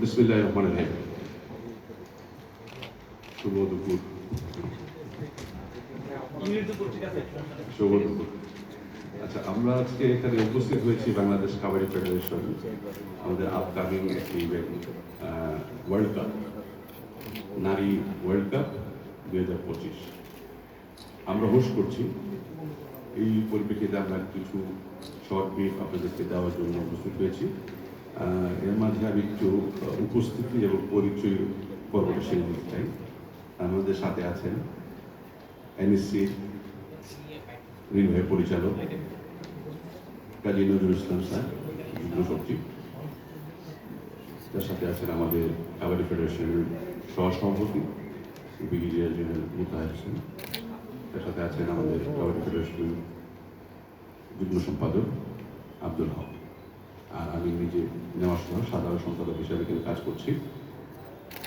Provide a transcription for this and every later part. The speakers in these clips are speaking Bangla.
বিসমিল্লাহ রহমান রহিম। শুভ দুপুর। শুভ দুপুর। আচ্ছা আমরা আজকে এখানে উপস্থিত হয়েছি বাংলাদেশ কাবাডি ফেডারেশন, আমাদের আপকামিং একটি ইভেন্ট ওয়ার্ল্ড কাপ নারী ওয়ার্ল্ড কাপ দুই হাজার পঁচিশ। আমরা হোস্ট করছি। এই পরিপ্রেক্ষিতে আমরা কিছু শর্ট ব্রিফ আপনাদেরকে দেওয়ার জন্য উপস্থিত হয়েছি। এর মাঝে আমি একটু উপস্থিতি এবং পরিচয় পর্বটা সেরে দিতে চাই। আমাদের সাথে আছেন এনএসসি নির্বাহী পরিচালক কাজী নজরুল ইসলাম স্যার সচিব। তার সাথে আছেন আমাদের কাবাডি ফেডারেশনের সহসভাপতি, ব্রিগেডিয়ার জেনারেল মুতাহার হোসেন। তার সাথে আছেন আমাদের কাবাডি ফেডারেশনের যুগ্ম সম্পাদক আব্দুল হক। আর আমি নিজে নেওয়ার সময় সাধারণ সম্পাদক হিসাবে এখানে কাজ করছি।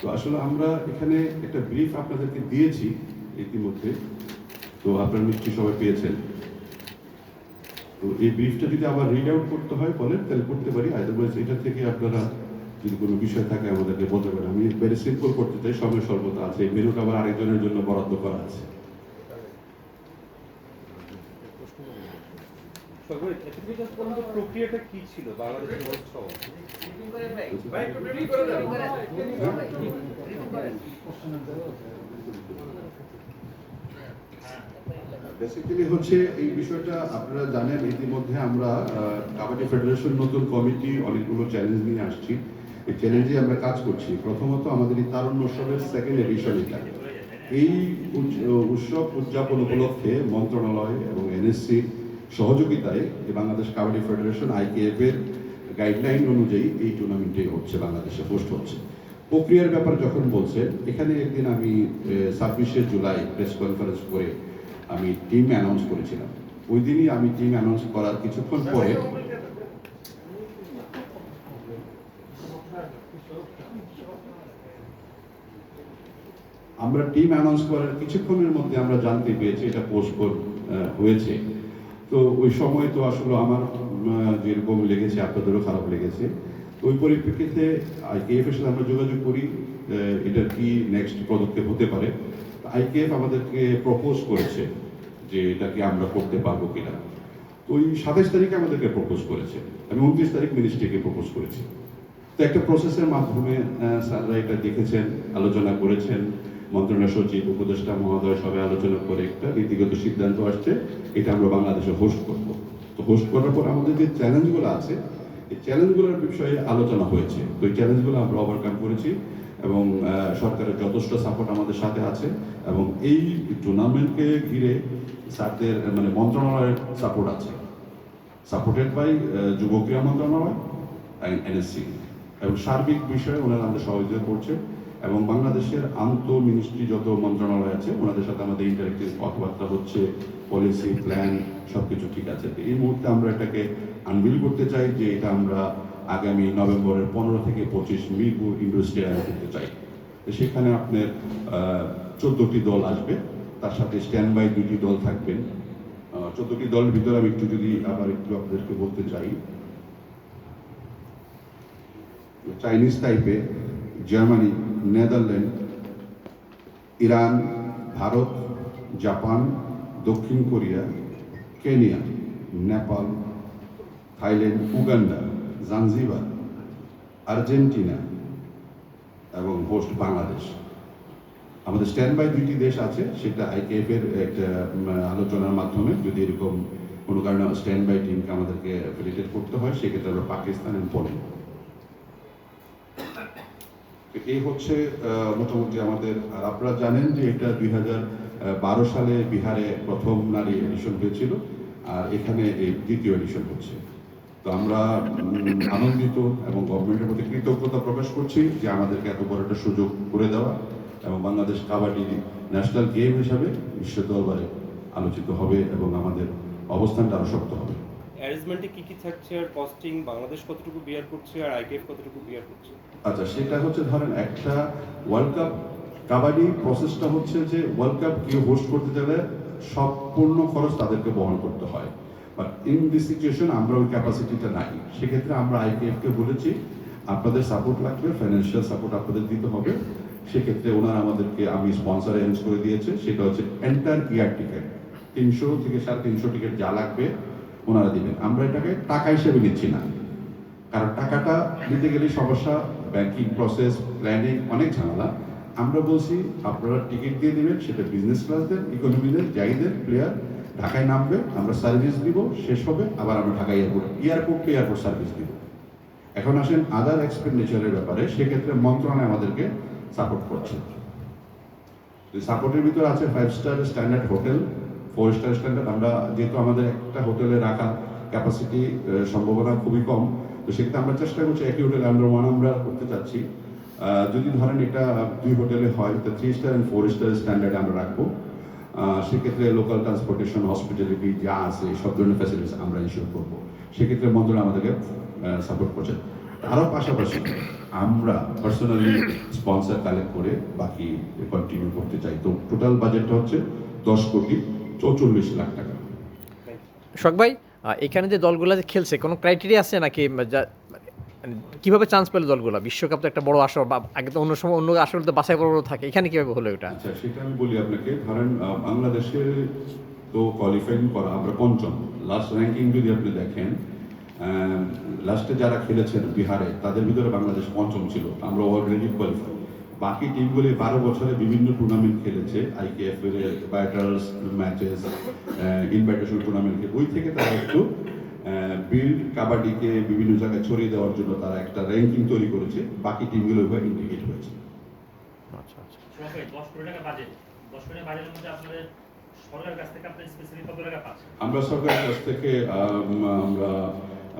তো আসলে আমরা এখানে একটা ব্রিফ আপনাদেরকে দিয়েছি ইতিমধ্যে। তো আপনারা নিশ্চয়ই সবাই পেয়েছেন। তো এই ব্রিফটা যদি আবার রিড আউট করতে হয়, বলেন, তাহলে করতে পারি। আদারওয়াইজ এটা থেকে আপনারা যদি কোনো বিষয় থাকে আমাদেরকে বলতে পারেন। আমি ভেরি সিম্পল করতে চাই, সময় সর্বদা আছে। মেনুটা আবার আরেকজনের জন্য বরাদ্দ করা আছে সর্বোপরি এটুকু just বলুন তো প্রক্রিয়াটা কি ছিল বাংলাদেশের বেসিক্যালি হচ্ছে এই বিষয়টা আপনারা জানেন ইতিমধ্যে আমরা আহ, কাবাডি ফেডারেশন নতুন কমিটি অনেকগুলো চ্যালেঞ্জ নিয়ে আসছি। এই চ্যালেঞ্জে আমরা কাজ করছি। প্রথমত আমাদের এই তারুণ্য উৎসবের সেকেন্ড এডিশন এটা। এই উৎ- উৎসব উদযাপন উপলক্ষে মন্ত্রণালয় এবং এনএসসি সহযোগিতায় এই বাংলাদেশ কাবাডি ফেডারেশন আইকেএফ এর গাইডলাইন অনুযায়ী এই টুর্নামেন্টে হচ্ছে, বাংলাদেশে হোস্ট হচ্ছে। প্রক্রিয়ার ব্যাপার যখন বলছেন এখানে একদিন আমি ছাব্বিশে জুলাই প্রেস কনফারেন্স করে আমি টিম অ্যানাউন্স করেছিলাম। ওই দিনই আমি টিম অ্যানাউন্স করার কিছুক্ষণ পরে আমরা টিম অ্যানাউন্স করার কিছুক্ষণের মধ্যে আমরা জানতে পেরেছি এটা পোস্টপোন হয়েছে। তো ওই সময় তো আসলে আমার যেরকম লেগেছে, আপনাদেরও খারাপ লেগেছে। ওই পরিপ্রেক্ষিতে আইকেএফ এর সাথে আমরা যোগাযোগ করি এটার কি নেক্সট পদক্ষেপ হতে পারে। আইকেএফ আমাদেরকে প্রপোজ করেছে যে এটাকে আমরা করতে পারব কিনা। তো ওই সাতাশ তারিখে আমাদেরকে প্রপোজ করেছে। আমি উনত্রিশ তারিখ মিনিস্ট্রিকে প্রপোজ করেছি। তো একটা প্রসেসের মাধ্যমে স্যাররা এটা দেখেছেন, আলোচনা করেছেন। মন্ত্রণালয় সচিব, উপদেষ্টা মহোদয় সবাই আলোচনা করে একটা নীতিগত সিদ্ধান্ত আসছে। এটা আমরা বাংলাদেশে হোস্ট করব। তো হোস্ট করার পর আমাদের যে চ্যালেঞ্জগুলো আছে, এই চ্যালেঞ্জগুলোর বিষয়ে আলোচনা হয়েছে। তো এই চ্যালেঞ্জগুলো আমরা ওভারকাম করেছি এবং সরকারের যথেষ্ট সাপোর্ট আমাদের সাথে আছে এবং এই টুর্নামেন্টকে ঘিরে স্যারদের মানে মন্ত্রণালয়ের সাপোর্ট আছে। সাপোর্টেড বাই যুব ক্রীড়া মন্ত্রণালয় এনএসসি এবং সার্বিক বিষয়ে ওনারা আমাদের সহযোগিতা করছে। এবং বাংলাদেশের আন্ত মিনিস্ট্রি যত মন্ত্রণালয় আছে, ওনাদের সাথে আমাদের ইন্টারেক্টিভ কথাবার্তা হচ্ছে পলিসি প্ল্যান সব কিছু ঠিক আছে। এই মুহূর্তে আমরা এটাকে আনবিল করতে চাই যে এটা আমরা আগামী নভেম্বরের পনেরো থেকে পঁচিশ মিরপুর ইন্ডাস্ট্রিয়াল করতে চাই। সেখানে আপনার চোদ্দটি দল আসবে, তার সাথে স্ট্যান্ড বাই দুটি দল থাকবেন। চোদ্দটি দলের ভিতরে আমি একটু যদি আবার একটু আপনাদেরকে বলতে চাই চাইনিজ টাইপে Germany, Netherland, Iran, Bharat, Japan, দক্ষিণ Korea, Kenya, Nepal, Thailand, Uganda, Zanzibar, Argentina এবং হোস্ট বাংলাদেশ। আমাদের স্ট্যান্ড বাই দুইটি দেশ আছে, সেটা আইকেএফ এর একটা আলোচনার মাধ্যমে যদি এরকম কোনো কারণে স্ট্যান্ড বাই টিমকে আমাদেরকে অ্যাফিলিয়েটেড করতে হয়, সেক্ষেত্রে আমরা পাকিস্তান এন্ড পোল্যান্ড। এই হচ্ছে মোটামুটি আমাদের, আর আপনারা জানেন যে এটা দুই বারো সালে বিহারে প্রথম নারী এডিশন হয়েছিল, আর এখানে এই দ্বিতীয় এডিশন হচ্ছে। তো আমরা আনন্দিত এবং গভর্নমেন্টের প্রতি কৃতজ্ঞতা প্রকাশ করছি যে আমাদেরকে এত বড় একটা সুযোগ করে দেওয়া এবং বাংলাদেশ কাবাডি ন্যাশনাল গেম হিসাবে বিশ্ব দরবারে আলোচিত হবে এবং আমাদের অবস্থানটা আরও শক্ত হবে। অ্যারেঞ্জমেন্টে কি কি থাকছে আর কস্টিং বাংলাদেশ কতটুকু বিয়ার করছে আর আইকেএফ কতটুকু বিয়ার করছে? আচ্ছা সেটা হচ্ছে ধরেন একটা ওয়ার্ল্ড কাপ কাবাডি প্রসেসটা হচ্ছে যে ওয়ার্ল্ড কাপ কেউ হোস্ট করতে গেলে সম্পূর্ণ খরচ তাদেরকে বহন করতে হয়। বাট ইন দিস সিচুয়েশন আমরা ওই ক্যাপাসিটিটা নাই। সেক্ষেত্রে আমরা আইপিএফ কে বলেছি, আপনাদের সাপোর্ট লাগবে ফাইন্যান্সিয়াল সাপোর্ট আপনাদের দিতে হবে। সেক্ষেত্রে ওনারা আমাদেরকে, আমি স্পন্সর অ্যারেঞ্জ করে দিয়েছে, সেটা হচ্ছে এন্টার ইয়ার টিকিট তিনশো থেকে সাড়ে তিনশো টিকিট যা লাগবে ওনারা দিবেন। আমরা এটাকে টাকা হিসেবে নিচ্ছি না। কারণ টাকাটা নিতে গেলে সমস্যা ব্যাংকিং প্রসেস প্ল্যানিং অনেক ঝামেলা। আমরা বলছি, আপনারা টিকিট দিয়ে দিবেন, সেটা বিজনেস ক্লাস দেন ইকোনমি দেন যাই দেন প্লেয়ার ঢাকায় নামবে, আমরা সার্ভিস দিব, শেষ হবে, আবার আমরা Dhaka airport airport to airport service দিব। এখন আসেন আদার এক্সপেন্ডিচারের ব্যাপারে, সেক্ষেত্রে মন্ত্রণালয় আমাদেরকে সাপোর্ট করছে। সাপোর্টের ভিতরে আছে five star standard hotel four star standard, আমরা যেহেতু আমাদের একটা হোটেলে রাখা ক্যাপাসিটি সম্ভাবনা খুবই কম, তো সেক্ষেত্রে আমরা চেষ্টা করছি একই হোটেল আন্ডার ওয়ান আমরা করতে চাচ্ছি। যদি ধরেন এটা দুই হোটেলে হয়, তো three star and four star standard আমরা রাখব। সেক্ষেত্রে লোকাল ট্রান্সপোর্টেশন হসপিটালিটি যা আছে, সব ধরনের ফ্যাসিলিটিস আমরা ইনশিওর করব। সেক্ষেত্রে মন্ত্রণালয় আমাদেরকে সাপোর্ট করছে। তারও পাশাপাশি আমরা পার্সোনালি স্পন্সর কালেক্ট করে বাকি কন্টিনিউ করতে চাই। তো টোটাল বাজেটটা হচ্ছে দশ কোটি। চৌচল্লিশ লাখ টাকা। শখ ভাই এখানে যে দলগুলো যে খেলছে কোনো ক্রাইটেরিয়া আছে নাকি মানে কীভাবে চান্স পেল দলগুলো? বিশ্বকাপ তো একটা বড় আসর বা আগে তো অন্য সময় অন্য আসর তো বাছাই পর্ব থাকে এখানে কীভাবে হলো এটা? আচ্ছা সেটা আমি বলি আপনাকে ধরেন আহ, বাংলাদেশে তো কোয়ালিফাইং করা আমরা পঞ্চম। লাস্ট র্যাঙ্কিং যদি আপনি দেখেন লাস্টে যারা খেলেছেন বিহারে তাদের ভিতরে বাংলাদেশ পঞ্চম ছিল। আমরা অলরেডি কোয়ালিফাই বাকি টিমগুলি বারো বছরে বিভিন্ন টুর্নামেন্ট খেলেছে আইকেএফ এর ব্যাটার্স ম্যাচেস ইনভাইটেশন টুর্নামেন্ট ওই থেকে তারা একটু বিল্ড কাবাডিকে বিভিন্ন জায়গায় ছড়িয়ে দেওয়ার জন্য তারা একটা র্যাঙ্কিং তৈরি করেছে। বাকি টিমগুলো ওইভাবে ইন্ডিকেট হয়েছে। আচ্ছা আচ্ছা। সবাই দশ কোটি টাকা বাজেট দশ কোটি টাকা বাজেটের মধ্যে আপনাদের সরকারের কাছ থেকে আপনি স্পেসিফিক কত টাকা পাচ্ছেন? আমরা সরকারের কাছ থেকে আমরা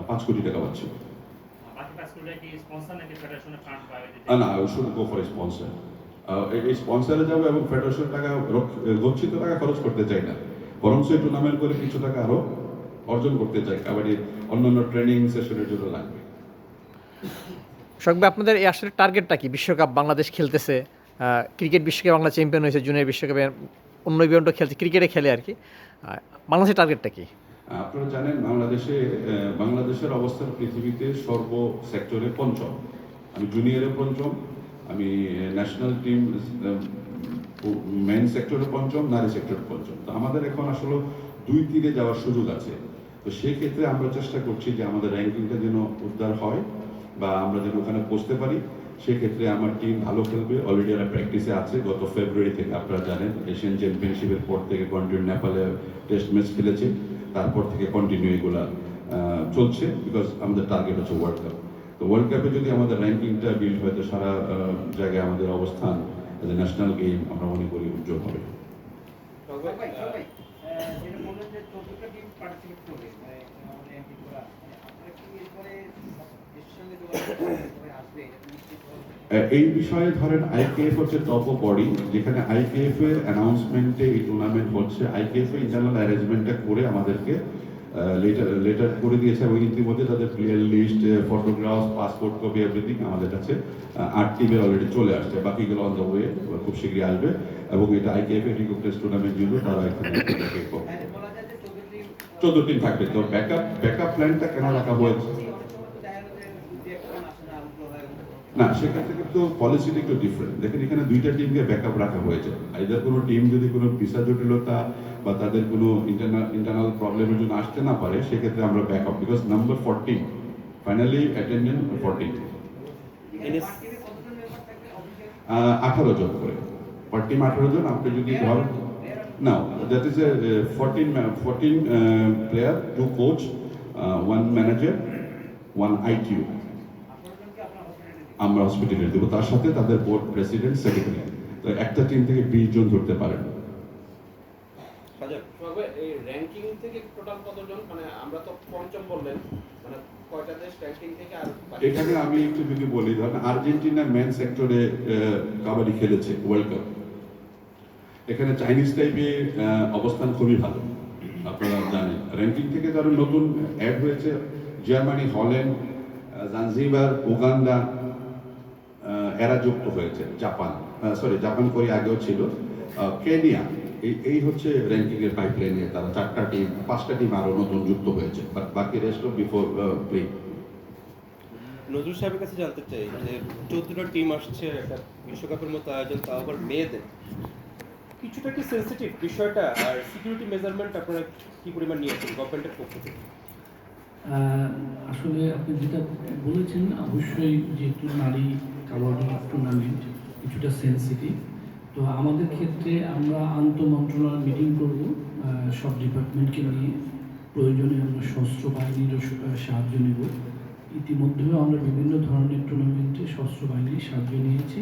পাঁচ কোটি টাকা পাচ্ছি। বাকি পাঁচ কোটি টাকা কি স্পন্সর নাকি ফেডারেশনের ফান্ড বা এদিকে? আহ, না শুধু গো ফর স্পন্সর এই স্পন্সরে যাবে এবং ফেডারেশন টাকা গচ্ছিত টাকা খরচ করতে চাই না। বরং সেই টুর্নামেন্ট করে কিছু টাকা আরও অর্জন করতে চাই। কাবাডির অন্যান্য ট্রেনিং সেশনের জন্য লাগবে। শখ আপনাদের এই আসলে টার্গেটটা কি? বিশ্বকাপ বাংলাদেশ খেলতেছে ক্রিকেট বিশ্বকাপে বাংলা চ্যাম্পিয়ন হয়েছে জুনিয়র বিশ্বকাপে অন্য ইভেন্টও খেলছে ক্রিকেটে খেলে আর কি। বাংলাদেশের টার্গেটটা কি? আপনারা জানেন বাংলাদেশে বাংলাদেশের অবস্থান পৃথিবীতে সর্ব সেক্টরে পঞ্চম। আমি জুনিয়রে পঞ্চম, আমি ন্যাশনাল টিম মেন সেক্টরে পঞ্চম, নারী সেক্টরে পঞ্চম। তো আমাদের এখন আসলে দুই তীরে যাওয়ার সুযোগ আছে। তো সেই ক্ষেত্রে আমরা চেষ্টা করছি যে আমাদের র্যাঙ্কিংটা যেন উদ্ধার হয় বা আমরা যেন ওখানে পৌঁছতে পারি। সেক্ষেত্রে আমার টিম ভালো খেলবে। অলরেডি ওরা প্র্যাকটিসে আছে। গত ফেব্রুয়ারি থেকে আপনারা জানেন এশিয়ান চ্যাম্পিয়নশিপের পর থেকে কন্টিনিউ নেপালে টেস্ট ম্যাচ খেলেছে। তারপর থেকে কন্টিনিউ এগুলা চলছে বিকজ আমাদের টার্গেট হচ্ছে ওয়ার্ল্ড কাপ তো ওয়ার্ল্ড কাপে যদি আমাদের র্যাঙ্কিংটা বিল্ড হয়, তো সারা জায়গায় আমাদের অবস্থান ন্যাশনাল গেম আমরা মনে করি উজ্জ্বল হবে। সঙ্গে যোগাযোগ করে আসবে এটা নিশ্চিত হবে? আহ, এই বিষয়ে ধরেন আইকেএফ হচ্ছে টপ বডি যেখানে আইকেএফ এর অ্যানাউন্সমেন্টে এই টুর্নামেন্ট হচ্ছে। আইকেএফ এর ইন্টারনাল অ্যারেঞ্জমেন্টটা করে আমাদেরকে লেটার লেটার করে দিয়েছে এবং ইতিমধ্যে তাদের player list photograph passport copy everything আমাদের কাছে আট টিমের অলরেডি চলে আসছে। বাকিগুলো অন দ্য ওয়ে খুব শীঘ্রই আসবে এবং এটা আইকেএফ এর রিকগনাইজ টুর্নামেন্ট জন্য তারা এখানে টিম চোদ্দ টিম থাকবে। তো ব্যাকআপ ব্যাকআপ প্ল্যানটা কেন রাখা হয়েছে অনেক সময় তো দেখা গেল যে দু একটা টিম আসে না আউটলো হয় না সেক্ষেত্রে কিন্তু পলিসিটা একটু ডিফারেন্ট দেখেন এখানে দুইটা টিমকে ব্যাকআপ রাখা হয়েছে। আইদার কোনো টিম যদি কোনো ভিসা জটিলতা বা তাদের কোনো ইন্টারনাল ইন্টারনাল প্রবলেমের জন্য আসতে না পারে সেক্ষেত্রে আমরা backup because number fourteen finally attendant fourteen আঠারো জন করে। পার টিম আঠারো জন আপনি যদি ধরেন না that is a fourteen fourteen player two coach one manager one ITU আঠারো জনকে আপনার হসপিটালে আমরা হসপিটালে দেবো। তার সাথে তাদের বোর্ড প্রেসিডেন্ট সেক্রেটারি তো একটা টিম থেকে বিশ জন ধরতে পারেন। র্যাঙ্কিং থেকে টোটাল কতজন? মানে আমরা তো পঞ্চম বললেন। মানে কয়টা দেশ র্যাঙ্কিং থেকে আর এখানে আমি একটু যদি বলি ধরেন আর্জেন্টিনা মেন সেক্টরে কাবাডি খেলেছে ওয়ার্ল্ড কাপ এখানে চাইনিজ টাইপে অবস্থান খুবই ভালো। আপনারা জানেন। র্যাঙ্কিং থেকে ধরেন নতুন অ্যাড হয়েছে জার্মানি হল্যান্ড জাঞ্জিবার উগান্ডা এরা যুক্ত হয়েছে জাপান সরি জাপান কোরিয়া আগেও ছিল। আহ, কেনিয়া এই এই হচ্ছে র্যাঙ্কিং এর পাইপলাইনে তারা চারটা টিম পাঁচটা টিম আরও নতুন যুক্ত হয়েছে বাট বাকি রেস্ট বিফোর প্লে নজরুল সাহেবের কাছে জানতে চাই যে চোদ্দটা টিম আসছে একটা বিশ্বকাপের মতো আয়োজন তাও আবার মেয়েদের। কিছুটা কি সেন্সিটিভ বিষয়টা আর সিকিউরিটি মেজারমেন্ট আপনারা কি পরিমাণ নিয়েছেন গভর্নমেন্টের পক্ষ থেকে? আসলে আপনি যেটা বলেছেন অবশ্যই যেহেতু নারী কাবাডি টুর্নামেন্ট কিছুটা সেন্সিটিভ তো আমাদের ক্ষেত্রে আমরা আন্তঃমন্ত্রণালয় মিটিং করব সব ডিপার্টমেন্টকে নিয়ে। প্রয়োজনে আমরা সশস্ত্র আহ, সাহায্য নেব। ইতিমধ্যেও আমরা বিভিন্ন ধরনের টুর্নামেন্টে সশস্ত্র বাহিনীর সাহায্য নিয়েছি।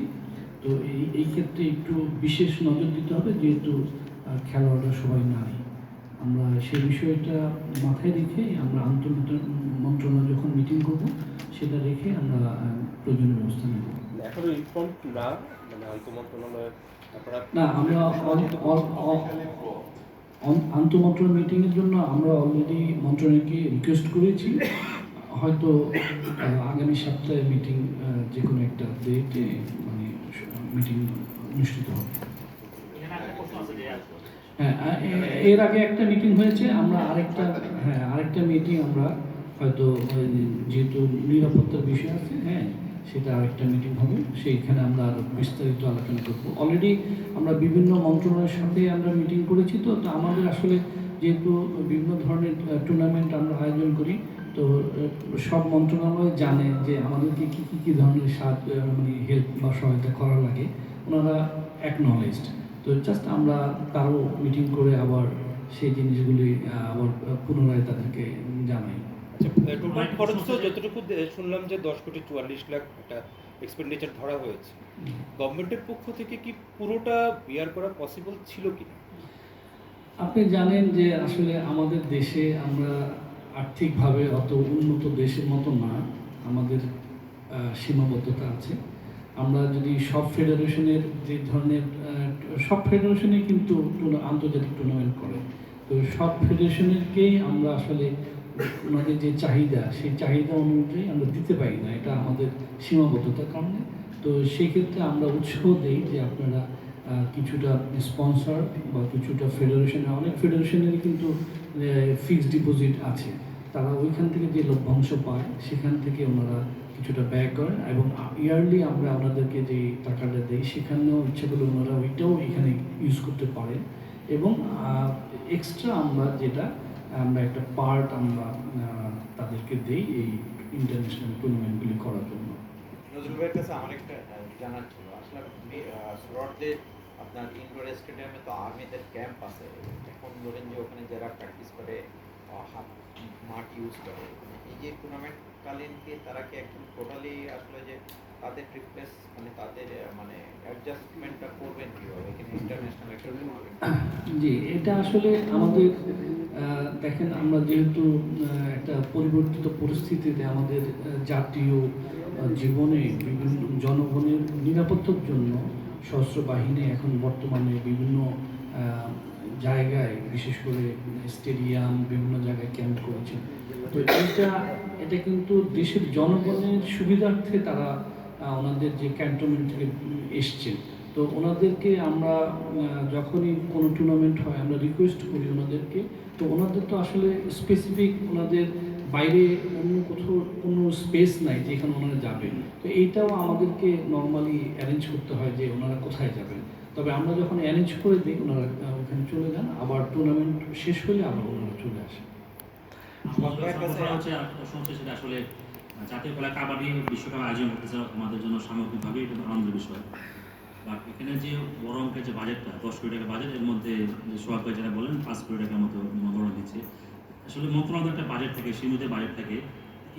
তো এই এই ক্ষেত্রে একটু বিশেষ নজর দিতে হবে যেহেতু খেলোয়াড়রা সবাই নারী। আমরা সেই বিষয়টা মাথায় রেখে আমরা আন্ত মন্ত্রণালয় যখন মিটিং করব সেটা রেখে আমরা প্রয়োজনীয় ব্যবস্থা নেব। এখনও ইনফর্ম না? মানে আন্তঃমন্ত্রণালয় আপনারা না আমরা আন্তঃমন্ত্রণালয় মিটিংয়ের জন্য আমরা অলরেডি মন্ত্রণালয়কে রিকোয়েস্ট করেছি। হয়তো আগামী সপ্তাহে মিটিং যে কোনো একটা ডেটে মানে মিটিং অনুষ্ঠিত হবে। হ্যাঁ এর আগে একটা মিটিং হয়েছে আমরা আরেকটা হ্যাঁ আরেকটা মিটিং আমরা হয়তো যেহেতু নিরাপত্তার বিষয় আছে হ্যাঁ সেটা আরেকটা মিটিং হবে, সেইখানে আমরা আরও বিস্তারিত আলোচনা করব। অলরেডি আমরা বিভিন্ন মন্ত্রণালয়ের সাথে আমরা মিটিং করেছি তো আমাদের আসলে যেহেতু বিভিন্ন ধরনের টুর্নামেন্ট আমরা আয়োজন করি, তো সব মন্ত্রণালয় জানে যে আমাদেরকে কী কী কী ধরনের সাহায্য মানে হেল্প বা সহায়তা করা লাগে। ওনারা অ্যাকনলেজড তো জাস্ট আমরা তারও মিটিং করে আবার সেই জিনিসগুলি আবার পুনরায় তাদেরকে জানাই। টোটাল খরচ তো যতটুকু শুনলাম যে দশ কোটি চুয়াল্লিশ লাখ একটা এক্সপেন্ডিচার ধরা হয়েছে। গভর্নমেন্টের পক্ষ থেকে কি পুরোটা বিয়ার করা পসিবল ছিল কি আপনি জানেন যে আসলে আমাদের দেশে আমরা আর্থিকভাবে অত উন্নত দেশের মতো না আমাদের সীমাবদ্ধতা আছে। আমরা যদি সব ফেডারেশনের যে ধরনের সব ফেডারেশনে কিন্তু আন্তর্জাতিক টুর্নামেন্ট করে। তো সব ফেডারেশনেরকেই আমরা আসলে ওনাদের যে চাহিদা, সেই চাহিদা অনুযায়ী আমরা দিতে পারি না। এটা আমাদের সীমাবদ্ধতার কারণে। তো সেই ক্ষেত্রে আমরা উৎসাহ দিই যে আপনারা কিছুটা স্পন্সর বা কিছুটা ফেডারেশনে অনেক ফেডারেশনেরই কিন্তু ফিক্সড ডিপোজিট আছে। তারা ওইখান থেকে যে লভ্যাংশ পায়, সেখান থেকে ওনারা কিছুটা ব্যয় করেন এবং ইয়ারলি আমরা ওনাদেরকে যে টাকাটা দিই, সেখানেও ইচ্ছা করলে ওনারা ওইটাও এখানে ইউজ করতে পারেন। এবং এক্সট্রা আমরা যেটা আমরা একটা পার্ট আমরা তাদেরকে দিই এই ইন্টারন্যাশনাল টুর্নামেন্টগুলি করার জন্য। নজরুল ভাইয়ের কাছে আমার একটা জানার ছিল। আসলে সুরটে আপনার ইনডোর স্টেডিয়ামে তো আর্মিদের ক্যাম্প আছে। এখন ধরেন যে ওখানে যারা প্র্যাকটিস করে হাত, মাঠ ইউজ করে, এই যে টুর্নামেন্ট কালীন কি তারা কি একদম টোটালি আসলে যে তাদের রিপ্লেস মানে তাদের মানে অ্যাডজাস্টমেন্টটা করবেন কীভাবে? এখানে ইন্টারন্যাশনাল জি, এটা আসলে আমাদের দেখেন আমরা যেহেতু একটা পরিবর্তিত পরিস্থিতিতে আমাদের জাতীয় জীবনে বিভিন্ন জনগণের নিরাপত্তার জন্য সশস্ত্র বাহিনী এখন বর্তমানে বিভিন্ন জায়গায়, বিশেষ করে স্টেডিয়াম, বিভিন্ন জায়গায় ক্যাম্প করেছে। তো এটা এটা কিন্তু দেশের জনগণের সুবিধার্থে তারা ওনাদের যে ক্যান্টনমেন্ট থেকে এসছেন তো ওনাদেরকে আমরা যখনই কোনো টুর্নামেন্ট হয়, আমরা রিকোয়েস্ট করি ওনাদেরকে। তো ওনাদের তো আসলে স্পেসিফিক ওনাদের বাইরে অন্য কোথাও কোনো স্পেস নাই যেখানে ওনারা যাবেন। তো এইটাও আমাদেরকে নর্মালি অ্যারেঞ্জ করতে হয় যে ওনারা কোথায় যাবেন। তবে আমরা যখন অ্যারেঞ্জ করে দিই, ওনারা ওখানে চলে যান। আবার টুর্নামেন্ট শেষ হলে আবার ওনারা চলে আসেন। আসলে জাতীয় খেলা কাবাডি বিশ্বকাপ আয়োজন করতেছে আমাদের জন্য সামগ্রিকভাবে এটা আনন্দের বিষয়। বাট এখানে যে বড় অঙ্কের যে বাজেটটা, দশ কোটি টাকা বাজেট, এর মধ্যে সোহাগ ভাই যেটা বলেন পাঁচ কোটি টাকার মতো মনোরণ দিচ্ছে। আসলে মন্ত্রণালয়ের একটা বাজেট থাকে সীমিত বাজেট থাকে।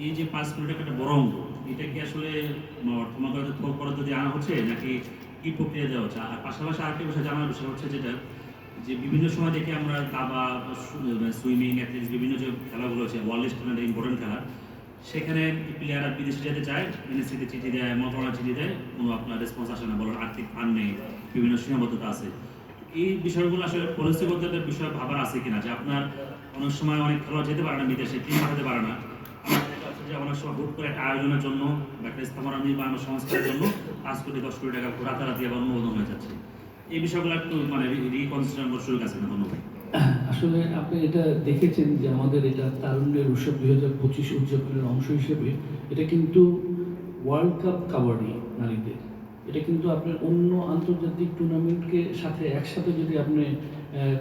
এই যে পাঁচ কোটি টাকা একটা বড় অঙ্ক, এটা কি আসলে অর্থ মন্ত্রণালয় থোক করে যদি আনা হচ্ছে, নাকি কি প্রক্রিয়া দেওয়া হচ্ছে? আর পাশাপাশি আরেকটা বিষয় জানার বিষয় হচ্ছে যেটা, যে বিভিন্ন সময় দেখি আমরা দাবা সুইমিং, অ্যাথলেটিক্স, বিভিন্ন যে খেলাগুলো আছে, ওয়ার্ল্ড স্ট্যান্ডার্ড ইম্পর্টেন্ট খেলা সেখানে প্লেয়াররা বিদেশে যেতে চায় এনএসসিতে চিঠি দেয় মন্ত্রণালয় চিঠি দেয়, কোনো আপনার রেসপন্স আসে না, বলার আর্থিক ফান্ড নেই, বিভিন্ন সীমাবদ্ধতা আছে। এই বিষয়গুলো আসলে পলিসিবদ্ধতার বিষয় ভাবার আছে কিনা? যে আপনার অনেক সময় অনেক খেলোয়াড় যেতে পারে না বিদেশে টিম পাঠাতে পারে না। যে অনেক সময় হুট করে একটা আয়োজনের জন্য বা একটা স্থাপনা নির্মাণ সংস্কারের জন্য পাঁচ কোটি, দশ কোটি টাকা রাতারাতি আবার অনুমোদন হয়ে যাচ্ছে। এই বিষয়গুলো একটু মানে রিকনসিডার করার সুযোগ আছে না ধন্যবাদ আসলে আপনি এটা দেখেছেন যে আমাদের এটা তারুণ্যের উৎসব দুই হাজার পঁচিশ উদযাপনের অংশ হিসেবে এটা কিন্তু ওয়ার্ল্ড কাপ কাবাডি নারীদের। এটা কিন্তু আপনার অন্য আন্তর্জাতিক টুর্নামেন্টকে সাথে একসাথে যদি আপনি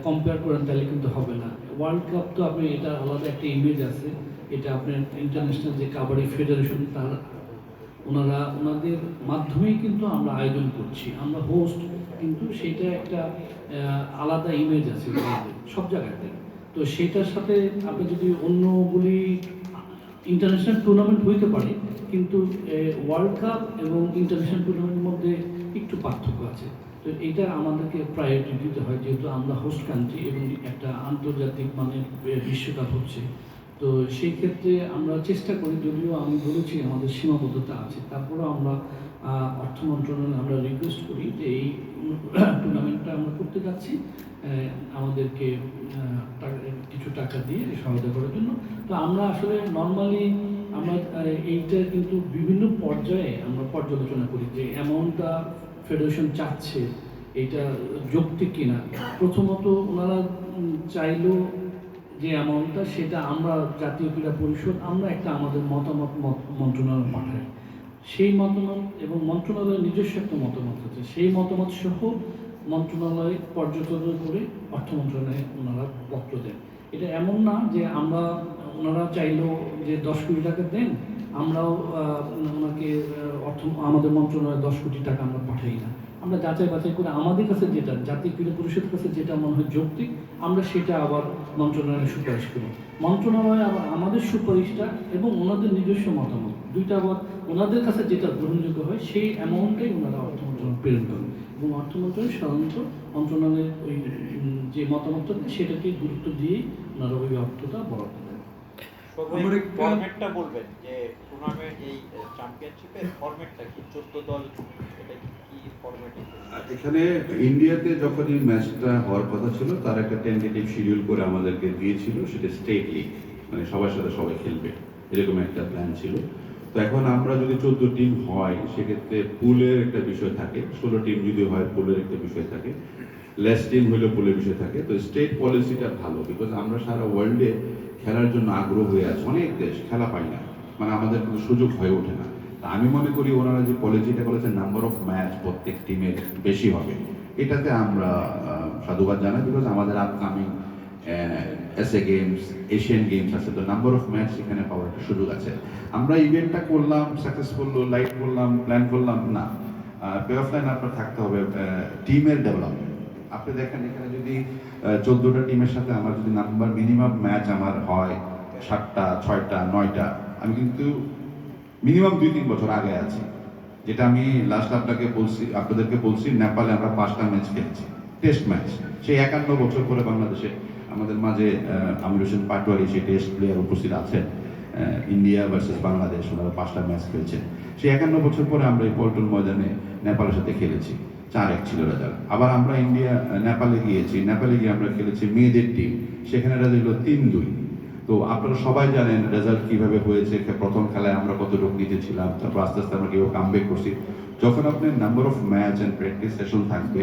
কম্পেয়ার করেন তাহলে কিন্তু হবে না। ওয়ার্ল্ড কাপ তো আপনি, এটা আলাদা একটা ইমেজ আছে। এটা আপনার ইন্টারন্যাশনাল যে কাবাডি ফেডারেশন তার ওনারা ওনাদের মাধ্যমেই কিন্তু আমরা আয়োজন করছি, আমরা হোস্ট কিন্তু সেটা একটা আলাদা ইমেজ আছে সব জায়গাতে। তো সেটার সাথে আপনি যদি অন্যগুলি ইন্টারন্যাশনাল টুর্নামেন্ট হইতে পারে, কিন্তু ওয়ার্ল্ড কাপ এবং ইন্টারন্যাশনাল টুর্নামেন্টের মধ্যে একটু পার্থক্য আছে। তো এটা আমাদেরকে প্রায়োরিটি দিতে হয়, যেহেতু আমরা হোস্ট কান্ট্রি এবং একটা আন্তর্জাতিক মানের বিশ্বকাপ হচ্ছে। তো সেই ক্ষেত্রে আমরা চেষ্টা করি, যদিও আমি বলেছি আমাদের সীমাবদ্ধতা আছে, তারপরেও আমরা অর্থ মন্ত্রণালয়ে আমরা রিকোয়েস্ট করি যে এই টুর্নামেন্টটা আমরা করতে যাচ্ছি আমাদেরকে কিছু টাকা দিয়ে সহায়তা করার জন্য। তো আমরা আসলে নর্মালি আমরা এইটা কিন্তু বিভিন্ন পর্যায়ে আমরা পর্যালোচনা করি যে অ্যামাউন্টটা ফেডারেশন চাচ্ছে, এটা যৌক্তিক কিনা। প্রথমত ওনারা চাইলেও যে অ্যামাউন্টটা, সেটা আমরা জাতীয় ক্রীড়া পরিষদ, আমরা একটা আমাদের মতামত মন্ত্রণালয় পাঠাই। সেই মতামত এবং মন্ত্রণালয়ের নিজস্ব একটা মতামত আছে। সেই মতামত সহ মন্ত্রণালয় পর্যবেক্ষণ করে অর্থ মন্ত্রণালয়ে ওনারা পত্র দেন। এটা এমন না যে আমরা, ওনারা চাইলেও যে দশ কোটি টাকা দেন, আমরাও ওনাকে অর্থ, আমাদের মন্ত্রণালয়ে দশ কোটি টাকা আমরা পাঠাই না। আমরা যাচাই বাছাই করে আমাদের কাছে যেটা জাতীয় ক্রীড়া পরিষদের কাছে যেটা মনে হয় যৌক্তিক আমরা সেটা আবার মন্ত্রণালয়ে সুপারিশ করি। মন্ত্রণালয় আবার আমাদের সুপারিশটা এবং ওনাদের নিজস্ব মতামত। দুইটা আবার ওনাদের কাছে যেটা গ্রহণযোগ্য হয় সেই অ্যামাউন্টটাই ওনারা অর্থ মন্ত্রণালয় প্রেরণ করেন এবং অর্থ মন্ত্রণালয় সাধারণত মন্ত্রণালয়ের ওই যে মতামত থাকে সেটাকে গুরুত্ব দিয়েই ওনারা ওই অর্থটা বরাদ্দ দেন ফরম্যাটটা বলবেন যে টুর্নামেন্ট এই চ্যাম্পিয়নশিপের ফরম্যাটটা কি? চোদ্দ দল এটা কি এখানে ইন্ডিয়াতে যখন এই ম্যাচটা হওয়ার কথা ছিল, তার একটা শিডিউল করে আমাদেরকে দিয়েছিল, সেটা স্টেট লিগ মানে সবার সাথে সবাই খেলবে। এরকম একটা প্ল্যান ছিল। তো এখন আমরা যদি চোদ্দ টিম হয়, সেক্ষেত্রে পুলের একটা বিষয় থাকে, ষোলো টিম যদি হয়, পুলের একটা বিষয় থাকে। লেস টিম হলে পুলের বিষয় থাকে। তো স্টেট পলিসিটা ভালো বিকজ আমরা সারা ওয়ার্ল্ডে খেলার জন্য আগ্রহ হয়ে আছে। অনেক দেশ খেলা পাই না। মানে আমাদের কোনো সুযোগ হয়ে ওঠে না। আমি মনে করি ওনারা যে পলিসিটা বলেছে নাম্বার অফ ম্যাচ প্রত্যেক টিমের বেশি হবে। এটাতে আমরা সাধুবাদ জানাই বিকজ আমাদের upcoming SA games Asian games আছে। তো নাম্বার অফ ম্যাচ এখানে পাওয়ার একটা সুযোগ আছে। আমরা ইভেন্টটা করলাম সাকসেসফুল লাইট করলাম প্ল্যান করলাম, না। প্লে অফ লাইন আপনার থাকতে হবে টিমের ডেভেলপমেন্ট আপনি দেখেন এখানে যদি চোদ্দোটা টিমের সাথে আমার যদি নাম্বার মিনিমাম ম্যাচ আমার হয়, সাতটা, ছয়টা, নয়টা, আমি কিন্তু মিনিমাম দুই তিন বছর আগে আছি। যেটা আমি লাস্ট আপনাকে বলছি, আপনাদেরকে বলছি, নেপালে আমরা পাঁচটা ম্যাচ খেলেছি। টেস্ট ম্যাচ সেই একান্ন বছর পরে বাংলাদেশে আমাদের মাঝে আমির হোসেন পাটোয়ারি, সেই টেস্ট প্লেয়ার উপস্থিত আছেন। ইন্ডিয়া ভার্সেস বাংলাদেশ, ওনারা পাঁচটা ম্যাচ খেলছেন। সেই একান্ন বছর পরে আমরা এই পল্টন ময়দানে নেপালের সাথে খেলেছি। চার এক ছিল রেজাল্ট আবার আমরা ইন্ডিয়া নেপালে গিয়েছি। নেপালে গিয়ে আমরা খেলেছি মেয়েদের টিম সেখানে রেজাল্ট হলো তিন দুই। তো আপনারা সবাই জানেন রেজাল্ট কীভাবে হয়েছে প্রথম খেলায় আমরা কতটুকু নিচে ছিলাম তারপর আস্তে আস্তে আমরা কীভাবে কামব্যাক করছি। যখন আপনি number of match and practice session থাকবে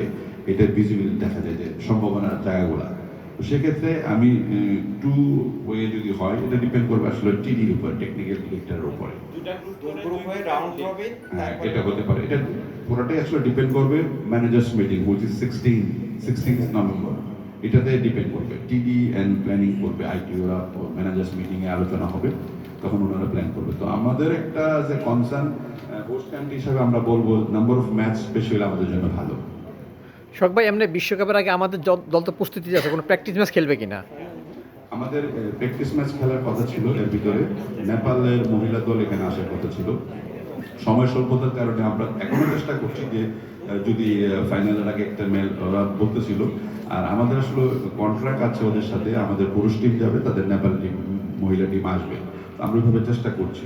এটা ভিজিবিলিটি দেখা যায় যে সম্ভাবনার জায়গাগুলো। তো সেক্ষেত্রে আমি টু ওয়ে যদি হয় এটা ডিপেন্ড করবে আসলে টিডির উপর টেকনিক্যাল ডিরেক্টরের উপরে। হ্যাঁ এটা হতে পারে। এটা পুরোটাই আসলে ডিপেন্ড করবে managers meeting which is sixteen sixteen November এটাতে ডিপেন্ড করবে। টিডি অ্যান্ড প্ল্যানিং করবে আইটি ওরা ম্যানেজার্স মিটিংয়ে আলোচনা হবে তখন ওনারা প্ল্যান করবে। তো আমাদের একটা যে কনসার্ন হোস্ট কান্ট্রি হিসাবে আমরা বলব নাম্বার অফ ম্যাচ বেশি হলে আমাদের জন্য ভালো। শখ ভাই এমনি বিশ্বকাপের আগে আমাদের দল তো প্রস্তুতি আছে কোনো প্র্যাকটিস ম্যাচ খেলবে কিনা? আমাদের প্র্যাকটিস ম্যাচ খেলার কথা ছিল এর ভিতরে। নেপালের মহিলা দল এখানে আসার কথা ছিল। সময় স্বল্পতার কারণে আমরা এখনও চেষ্টা করছি যে যদি ফাইনালের আগে একটা মেল ওরা বলতেছিল। আর আমাদের আসলে কন্ট্রাক্ট আছে ওদের সাথে, আমাদের পুরুষ টিম যাবে, তাদের নেপাল টিম মহিলা টিম আসবে। আমরা ওইভাবে চেষ্টা করছি।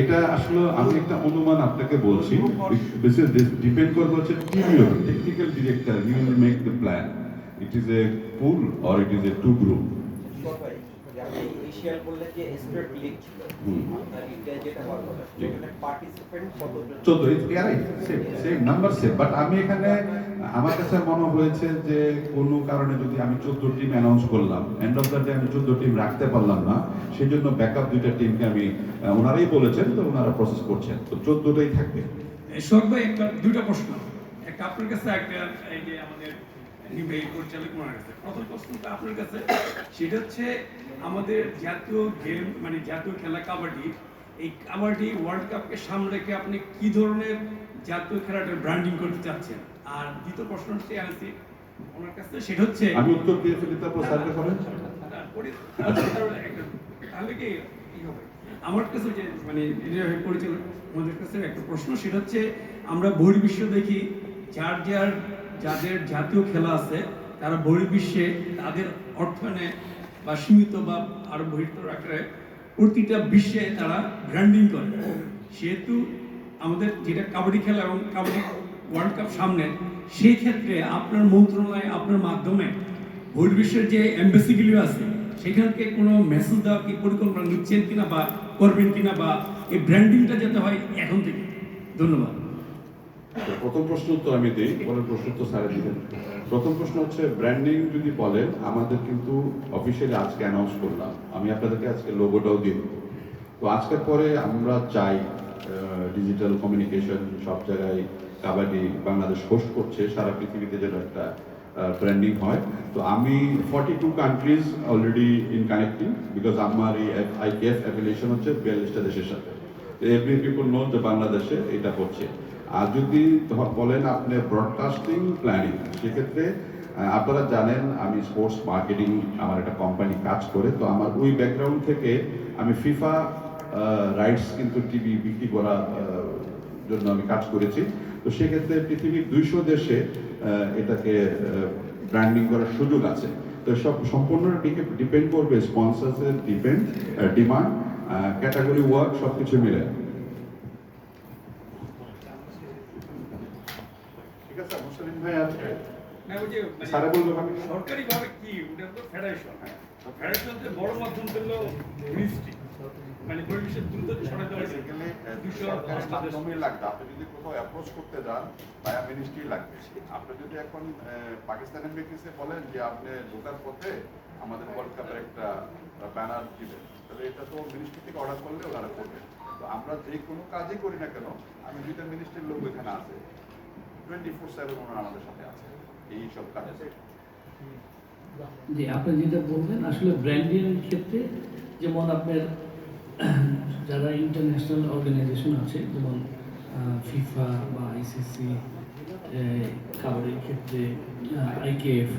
এটা আসলে আমি একটা অনুমান আপনাকে বলছি। ডিপেন্ড করবে হচ্ছে team technical director you will make the plan it is a pool or it is a two group যে বললে লিগ ছিল। হুম। যেটা হওয়ার কথা সেখানে পার্টিসিপেন্ট কতজন? চোদ্দ same same number same but আমি এখানে আমার কাছে মনে হয়েছে যে কোনো কারণে যদি আমি চোদ্দ টিম অ্যানাউন্স করলাম এন্ড অফ দ্য ডে আমি চোদ্দ টিম রাখতে পারলাম না সেই জন্য ব্যাকআপ দুইটা টিমকে আমি ওনারাই বলেছেন তো ওনারা প্রসেস করছেন। তো চোদ্দটাই থাকবে। শোক একটা দুটো প্রশ্ন। একটা আপনার কাছে একটা এই যে আমাদের নির্বাহী পরিচালক ওনার কাছে প্রথম প্রশ্নটা আপনার কাছে সেটা হচ্ছে আমাদের জাতীয় গেম মানে জাতীয় খেলা কাবাডি এই কাবাডি ওয়ার্ল্ড কাপকে সামনে রেখে আপনি কি ধরনের জাতীয় খেলাটার ব্র্যান্ডিং করতে চাচ্ছেন? আর দ্বিতীয় প্রশ্ন হচ্ছে আনছি ওনার কাছে সেটা হচ্ছে আমি উত্তর দিয়ে ফেলি তারপর স্যারকে করেন তারপরে তারপরে একটা- তাহলে কি কি হবে? আমার কাছে যে মানে পরিচালক আমাদের কাছে একটা প্রশ্ন সেটা হচ্ছে আমরা বহির্বিশ্ব দেখি যার যার যাদের জাতীয় খেলা আছে, তারা বহির্বিশ্বে তাদের অর্থায়নে বা সীমিত বা আরও বহির্তর আকারে প্রতিটা বিশ্বে তারা ব্র্যান্ডিং করে। সেহেতু আমাদের যেটা কাবাডি খেলা এবং কাবাডি ওয়ার্ল্ড কাপ সামনে, সেই ক্ষেত্রে আপনার মন্ত্রণালয়, আপনার মাধ্যমে বহির্বিশ্বের যে এম্বাসিগুলি আছে সেখান থেকে কোনো মেসেজ দেওয়া কি পরিকল্পনা নিচ্ছেন কিনা বা করবেন কিনা বা এই ব্র্যান্ডিংটা যাতে হয় এখন থেকে। ধন্যবাদ। প্রথম প্রশ্ন উত্তর আমি দিই, পরের প্রশ্ন উত্তর স্যারে দিবেন। প্রথম প্রশ্ন হচ্ছে ব্র্যান্ডিং যদি বলেন, আমাদের কিন্তু অফিসিয়ালি আজকে অ্যানাউন্স করলাম। আমি আপনাদেরকে আজকে লোগোটাও দিই তো আজকের পরে আমরা চাই ডিজিটাল কমিউনিকেশন সব জায়গায় কাবাডি বাংলাদেশ হোস্ট করছে, সারা পৃথিবীতে যেন একটা ব্র্যান্ডিং হয়। তো আমি forty two countries already in connecting because আমার এই আইপিএফ অ্যাফিলিয়েশন হচ্ছে, বিয়াল্লিশটা দেশের সাথে। এভরি পিপল নো যে বাংলাদেশে এটা করছে আর যদি বলেন আপনি ব্রডকাস্টিং প্ল্যানিং সেক্ষেত্রে আপনারা জানেন আমি স্পোর্টস মার্কেটিং আমার একটা কোম্পানি কাজ করে, তো আমার ওই ব্যাকগ্রাউন্ড থেকে আমি ফিফা রাইটস কিন্তু টিভি বিক্রি করার জন্য আমি কাজ করেছি। তো সেক্ষেত্রে পৃথিবীর দুইশো দেশে এটাকে ব্র্যান্ডিং করার সুযোগ আছে। তো সব সম্পূর্ণ ডিপেন্ড করবে স্পন্সার্সের ডিপেন্ড ডিমান্ড ক্যাটাগরি ওয়ার্ক সব কিছু মিলে ঠিক আছে। আছে না ওই যে বলল আমি সরকারিভাবে কি ওটা তো ফেডারেশন ফেডারেশন যে বড় মাধ্যম পেল মিনিস্ট্রি মানে পরিবেশের দ্রুত ছড়াতে হয়েছে। দুশো সরকারের মাধ্যমেই লাগবে। আপনি যদি কোথাও অ্যাপ্রোচ করতে যান বায়া মিনিস্ট্রি লাগবে। আপনি যদি এখন পাকিস্তানের বলেন যে আপনি ঢোকার পথে আমাদের ওয়ার্ল্ড কাপের একটা ব্যানার দিবেন তাহলে এটা তো মিনিস্ট্রি থেকে অর্ডার করলে ওনারা করবে তো আমরা যে কোনো কাজই করি না কেন আমি দুইটা মিনিস্ট্রির লোক এখানে আছে। আমাদের সাথে আছে। এই সব যে আপনি যেটা বলবেন আসলে ব্র্যান্ডিং ক্ষেত্রে যেমন আপনার যারা ইন্টারন্যাশনাল অর্গানাইজেশন আছে, যেমন ফিফা বা আইসিসি খাবারের ক্ষেত্রে আইকেএফ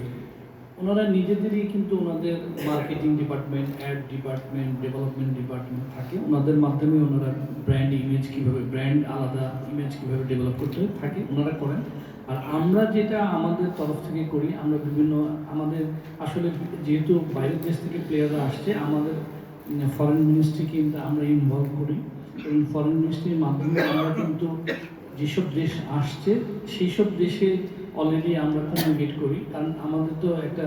ওনারা নিজেদেরই কিন্তু ওনাদের marketing department ad department development department থাকে। ওনাদের মাধ্যমে ওনারা ব্র্যান্ড ইমেজ কীভাবে ব্র্যান্ড আলাদা ইমেজ কীভাবে ডেভেলপ করতে থাকে, ওনারা করেন। আর আমরা যেটা আমাদের তরফ থেকে করি, আমরা বিভিন্ন, আমাদের আসলে যেহেতু বাইরের দেশ থেকে প্লেয়াররা আসছে, আমাদের ফরেন মিনিস্ট্রি কিন্তু আমরা ইনভলভ করি। এবং ফরেন মিনিস্ট্রির মাধ্যমে আমরা কিন্তু যেসব দেশ আসছে সেই সব দেশে অলরেডি আমরা কমিউনিকেট করি। কারণ আমাদের তো একটা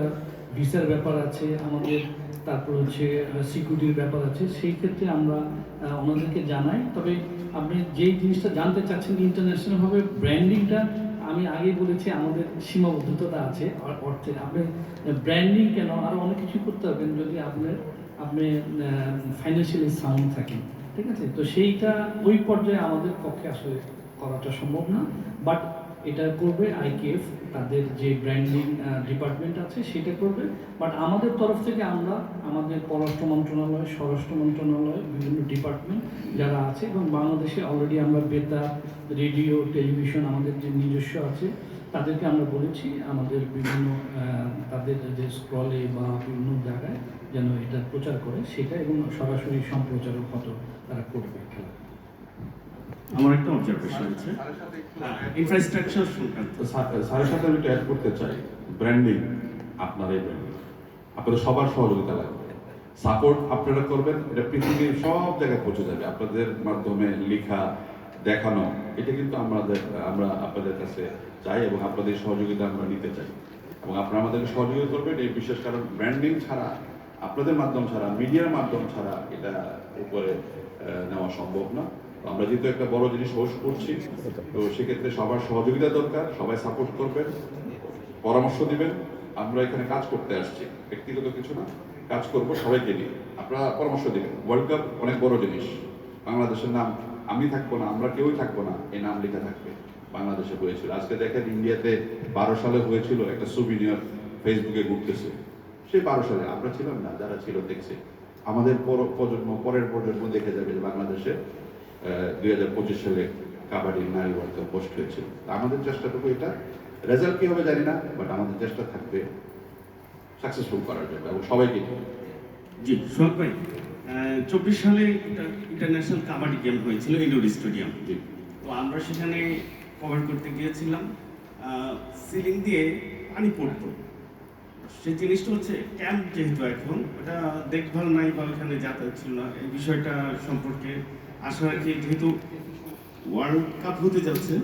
ভিসার ব্যাপার আছে, আমাদের তারপর হচ্ছে সিকিউরিটির ব্যাপার আছে। সেই ক্ষেত্রে আমরা ওনাদেরকে জানাই। তবে আপনি যেই জিনিসটা জানতে চাচ্ছেন ইন্টারন্যাশনালভাবে ব্র্যান্ডিংটা আমি আগে বলেছি, আমাদের সীমাবদ্ধতা আছে। অর্থে আপনি ব্র্যান্ডিং কেন? আরও অনেক কিছু করতে পারবেন যদি আপনার, আপনি ফাইন্যান্সিয়ালি সাউন্ড থাকেন। ঠিক আছে? তো সেইটা ওই পর্যায়ে আমাদের পক্ষে আসলে করাটা সম্ভব না। বাট এটা করবে আইকেএফ তাদের যে ব্র্যান্ডিং ডিপার্টমেন্ট আছে, সেটা করবে। বাট আমাদের তরফ থেকে আমরা, আমাদের পররাষ্ট্র মন্ত্রণালয়, স্বরাষ্ট্র মন্ত্রণালয়, বিভিন্ন ডিপার্টমেন্ট যারা আছে, এবং বাংলাদেশে অলরেডি আমরা বেতার রেডিও টেলিভিশন আমাদের যে নিজস্ব আছে, তাদেরকে আমরা বলেছি, আমাদের বিভিন্ন তাদের যে স্ক্রলে বা বিভিন্ন জায়গায় যেন এটা প্রচার করে, সেটা এবং সরাসরি সম্প্রচারক মতো তারা করবে খেলা আমার একটা অবজারভেশন আছে। ইনফ্রাস্ট্রাকচার সাথে আমি করতে চাই ব্র্যান্ডিং আপনার এই ব্র্যান্ডিং আপনাদের সবার সহযোগিতা লাগবে। সাপোর্ট আপনারা করবেন, এটা পৃথিবীর সব জায়গায় পৌঁছে যাবে। আপনাদের মাধ্যমে লেখা, দেখানো, এটা কিন্তু আমাদের, আমরা আপনাদের কাছে চাই এবং আপনাদের সহযোগিতা আমরা নিতে চাই। এবং আপনারা আমাদেরকে সহযোগিতা করবেন, এই বিশেষ কারণ ব্র্যান্ডিং ছাড়া, আপনাদের মাধ্যম ছাড়া মিডিয়ার মাধ্যম ছাড়া এটা উপরে নেওয়া সম্ভব না। আমরা যেহেতু একটা বড় জিনিস হোস্ট করছি, তো সেক্ষেত্রে সবার সহযোগিতা দরকার, সবাই সাপোর্ট করবেন, পরামর্শ দিবেন। আমরা এখানে কাজ করতে আসছি, ব্যক্তিগত কিছু না, কাজ করব সবাইকে নিয়ে। আপনারা পরামর্শ দিবেন। ওয়ার্ল্ড কাপ অনেক বড় জিনিস। বাংলাদেশের নাম আমি থাকব না, আমরা কেউই থাকব না এই নাম লেখা থাকবে। বাংলাদেশে হয়েছিল। আজকে দেখেন ইন্ডিয়াতে বারো সালে হয়েছিল একটা সুবিনিয়র ফেসবুকে ঘুরতেছে। সেই বারো সালে, আমরা ছিলাম না, যারা ছিল দেখছে। আমাদের পর- প্রজন্ম, পরের প্রজন্ম দেখে যাবে বাংলাদেশে দুই হাজার পঁচিশ সালে কাবাডি নারী ওয়ার্ল্ড কাপ পোস্ট হয়েছিল। তা আমাদের চেষ্টাটুকু এটা। রেজাল্ট কি হবে জানি না বাট আমাদের চেষ্টা থাকবে সাকসেসফুল করার জন্য এবং সবাইকে জি সোহাগ ভাই চব্বিশ সালে ইন্টারন্যাশনাল কাবাডি গেম হয়েছিল ইন্ডোর স্টেডিয়াম। তো আমরা সেখানে কভার করতে গিয়েছিলাম। সিলিং দিয়ে পানি পড়তো। সেই জিনিসটা হচ্ছে ক্যাম্প যেহেতু এখন ওটা দেখভাল নাই বা ওখানে যাতায়াত ছিল না এই বিষয়টা সম্পর্কে আশা রাখি যেহেতু ওয়ার্ল্ড কাপ হতে যাচ্ছে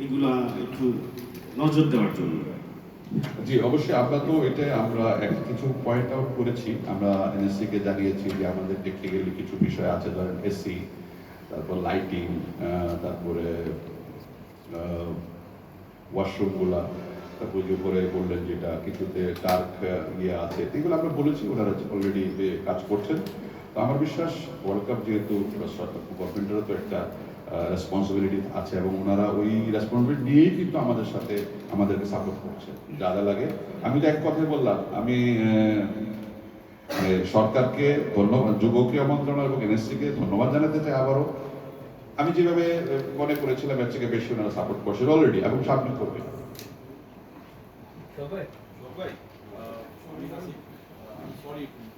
এইগুলা একটু নজর দেওয়ার জন্য। জি, অবশ্যই আমরা তো এটা আমরা কিছু পয়েন্ট আউট করেছি। আমরা এনএসসি কে জানিয়েছি যে আমাদের টেকনিক্যালি কিছু বিষয় আছে, ধরেন এসি তারপর লাইটিং তারপরে ওয়াশরুমগুলা তারপর যে উপরে বললেন যেটা, কিছুতে ডার্ক ইয়ে আছে, এগুলো আমরা বলেছি, ওনারা অলরেডি কাজ করছেন। তো আমার বিশ্বাস ওয়ার্ল্ড কাপ যেহেতু গভর্নমেন্টেরও তো একটা রেসপন্সিবিলিটি আছে এবং ওনারা ওই রেসপন্সিবিলিটি নিয়েই কিন্তু আমাদের সাথে আমাদেরকে সাপোর্ট করছে। যা যা লাগে। আমি তো এক কথাই বললাম আমি আহ, সরকারকে ধন্যবাদ যুব ক্রীড়া মন্ত্রণালয় এবং এনএসসিকে ধন্যবাদ জানাতে চাই আবারও। আমি যেভাবে মনে করেছিলাম এর থেকে বেশি ওনারা সাপোর্ট করছেন অলরেডি এবং সামনে করবে। সবাই? সবাই? সরি